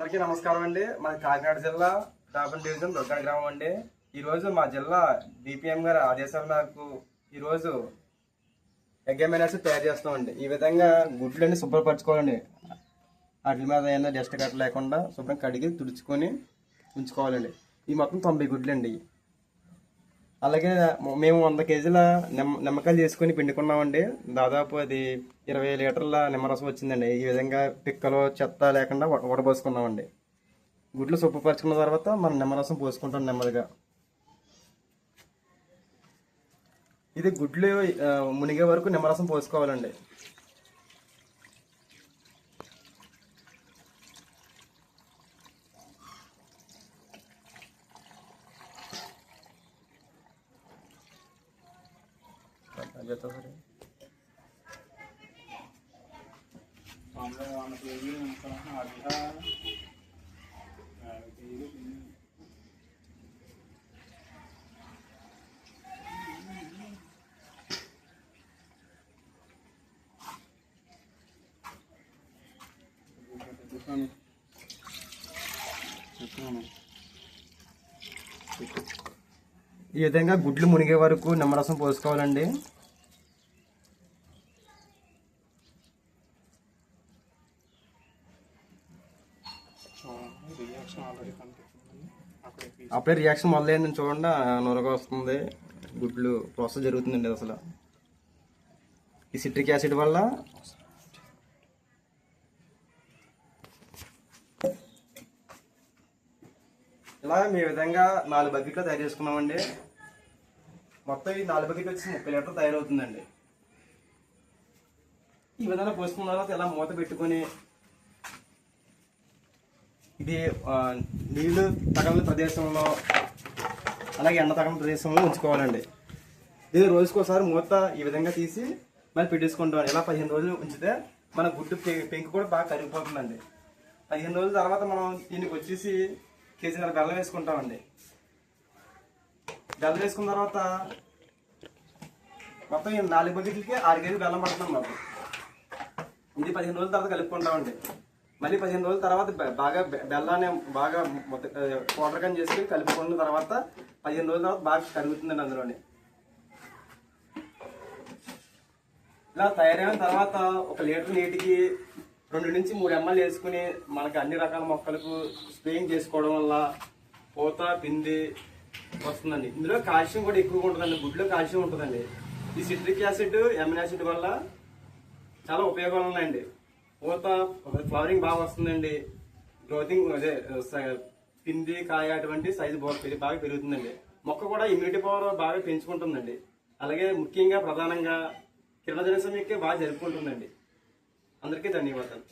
అందరికీ నమస్కారం అండి. మాది కాకినాడ జిల్లా డాబన్ డివిజన్ దుర్గాడ గ్రామం అండి. ఈరోజు మా జిల్లా డిపిఎం గారి ఆదేశాల మేరకు ఈరోజు ఎగ్జామినర్స్ తయారు చేస్తామండి ఈ విధంగా గుడ్లన్నీ శుభ్రపరచుకోవాలండి. వాటి మీద ఏమైనా డస్ట్ కట్ట లేకుండా శుభ్రం కడిగి తుడుచుకొని ఉంచుకోవాలండి. ఈ మొత్తం తొంభై గుడ్లు అండి అలాగే మేము వంద కేజీల నిమ్మ నిమ్మకాయలు చేసుకొని పిండుకున్నామండి. దాదాపు అది ఇరవై లీటర్ల నిమ్మరసం వచ్చిందండి. ఈ విధంగా పిక్కలు చెత్త లేకుండా వడబోసుకున్నామండి. గుడ్లు శుభ్రపరచుకున్న తర్వాత మనం నిమ్మరసం పోసుకుంటాం నెమ్మదిగా. ఇది గుడ్లు మునిగే వరకు నిమ్మరసం పోసుకోవాలండి. అది ఎత్తా సరే. ఈ విధంగా గుడ్లు మునిగే వరకు నిమ్మరసం పోసుకోవాలండి అప్పుడే రియాక్షన్ మొదలైంది చూడండి నొరగ వస్తుంది. గుడ్లు ప్రాసెస్ జరుగుతుందండి అసలు. ఈ సిట్రిక్ యాసిడ్ వల్ల ఇలా మీ విధంగా నాలుగు బకెట్లు తయారు చేసుకున్నామండి. మొత్తం ఈ నాలుగు బకెట్లు వచ్చి ముప్పై లీటర్ తయారవుతుందండి. ఈ విధంగా పోసుకున్న తర్వాత ఇలా మూత పెట్టుకొని ఇది నీళ్ళు తగలని ప్రదేశంలో అలాగే ఎండ తగలని ప్రదేశంలో ఉంచుకోవాలండి. ఇది రోజుకోసారి మూత ఈ విధంగా తీసి మళ్ళీ పెట్టేసుకుంటాం ఇలా పదిహేను రోజులు ఉంచితే మన గుడ్డు పె- పెంకు కూడా బాగా కరిగిపోతుందండి. పదిహేను రోజుల తర్వాత మనం దీనికి వచ్చేసి కేజీన్నర బెల్లం వేసుకుంటామండి. బెల్లం వేసుకున్న తర్వాత మొత్తం ఈ నాలుగు బకెట్లకి ఆరు కేజీలు బెల్లం పడుతున్నాం మాకు ఇది పదిహేను రోజుల తర్వాత కలుపుకుంటామండి. మళ్ళీ పదిహేను రోజుల తర్వాత బాగా బెల్లాన్ని బాగా పౌడర్ చేసుకుని కలుపుకున్న తర్వాత పదిహేను రోజుల తర్వాత బాగా కరుగుతుందండి అందులోని. ఇలా తయారైన తర్వాత ఒక లీటర్ నీటికి రెండు నుంచి మూడు ఎంఎల్ వేసుకుని మనకి అన్ని రకాల మొక్కలకు స్ప్రేయింగ్ చేసుకోవడం వల్ల పూత పిండి వస్తుందండి. ఇందులో కాల్షియం కూడా ఎక్కువగా ఉంటుందండి. గుడ్లో కాల్షియం ఉంటుందండి. ఈ సిట్రిక్ యాసిడ్ ఎమిన్ యాసిడ్ వల్ల చాలా ఉపయోగాలు ఉన్నాయండి. పూత ఫ్లవరింగ్ బాగా వస్తుందండి. గ్రోతింగ్ అదే పిండి కాయ అటువంటి సైజు బాగా బాగా పెరుగుతుందండి. మొక్క కూడా ఇమ్యూనిటీ పవర్ బాగా పెంచుకుంటుందండి. అలాగే ముఖ్యంగా ప్రధానంగా కిరణజన సమయಕ್ಕೆ బాగా జరుపుకుంటుందండి. అందరికీ ధన్యవాదాలు.